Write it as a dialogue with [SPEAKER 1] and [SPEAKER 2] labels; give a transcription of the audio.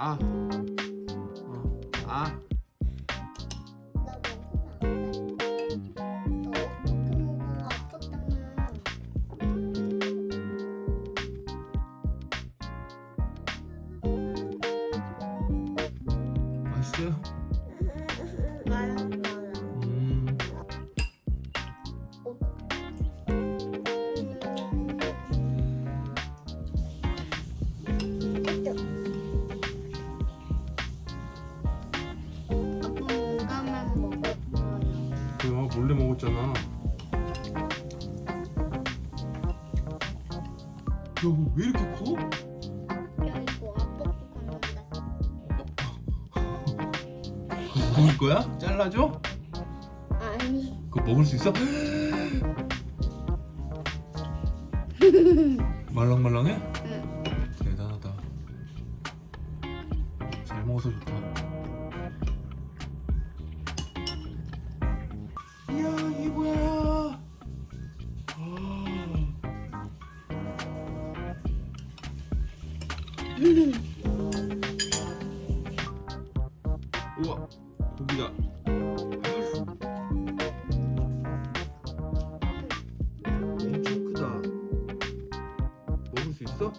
[SPEAKER 1] 아. 어. 아. 맛있어요? 몰래 먹었잖아. 야, 왜 이렇게 커? 그거 먹을 거야? 잘라줘?
[SPEAKER 2] 아니
[SPEAKER 1] 그거 먹을 수 있어? 말랑말랑해?
[SPEAKER 2] 응.
[SPEAKER 1] 대단하다. 잘 먹어서 좋다. 이야, 이게 뭐야? 아. 우와, 고기다. 엄청 크다. 먹을 수 있어?